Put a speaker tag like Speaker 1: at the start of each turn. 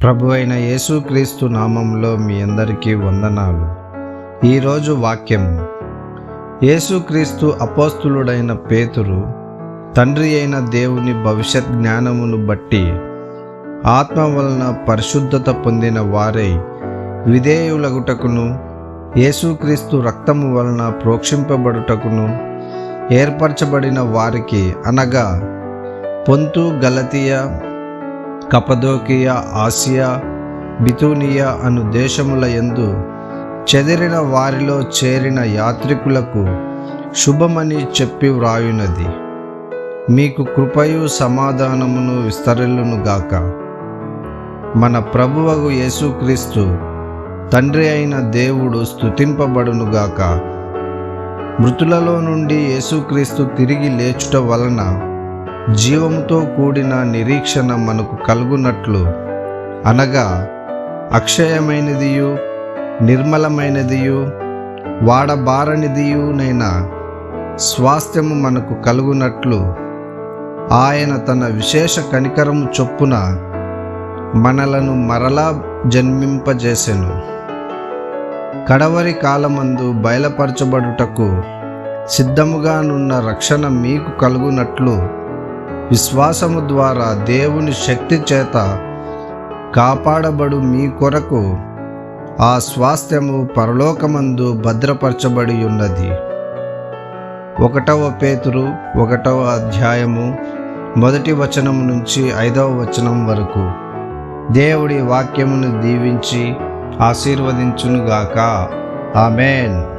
Speaker 1: ప్రభు అయిన యేసుక్రీస్తు నామంలో మీ అందరికీ వందనాలు. ఈరోజు వాక్యము. యేసుక్రీస్తు అపోస్తులుడైన పేతురు తండ్రి అయిన దేవుని భవిష్యత్ జ్ఞానమును బట్టి ఆత్మ వలన పరిశుద్ధత పొందిన వారై విధేయులగుటకును యేసుక్రీస్తు రక్తము వలన ప్రోక్షింపబడుటకును ఏర్పరచబడిన వారికి అనగా పొంతు గలతీయ కపదోకియా ఆసియా బితూనియా అను దేశముల యందు చెదిరిన వారిలో చేరిన యాత్రికులకు శుభమని చెప్పి వ్రాయునది. మీకు కృపయు సమాధానమును విస్తరిల్లును గాక. మన ప్రభువగు యేసుక్రీస్తు తండ్రి అయిన దేవుడు స్థుతింపబడునుగాక మృతులలో నుండి యేసుక్రీస్తు తిరిగి లేచుట వలన జీవంతో కూడిన నిరీక్షణ మనకు కలుగునట్లు అనగా అక్షయమైనదియు నిర్మలమైనదియు వాడబారనిదియునైన స్వాస్థ్యము మనకు కలుగునట్లు ఆయన తన విశేష కనికరము చొప్పున మనలను మరలా జన్మింపజేసెను. కడవరి కాలమందు బయలుపరచబడుటకు సిద్ధముగానున్న రక్షణ మీకు కలుగునట్లు విశ్వాసము ద్వారా దేవుని శక్తి చేత కాపాడబడు మీ కొరకు ఆ స్వాస్థ్యము పరలోకమందు భద్రపరచబడి ఉన్నది. ఒకటవ పేతురు ఒకటవ అధ్యాయము మొదటి వచనం నుంచి ఐదవ వచనం వరకు. దేవుడి వాక్యమును దీవించి ఆశీర్వదించునుగాక. ఆమెన్.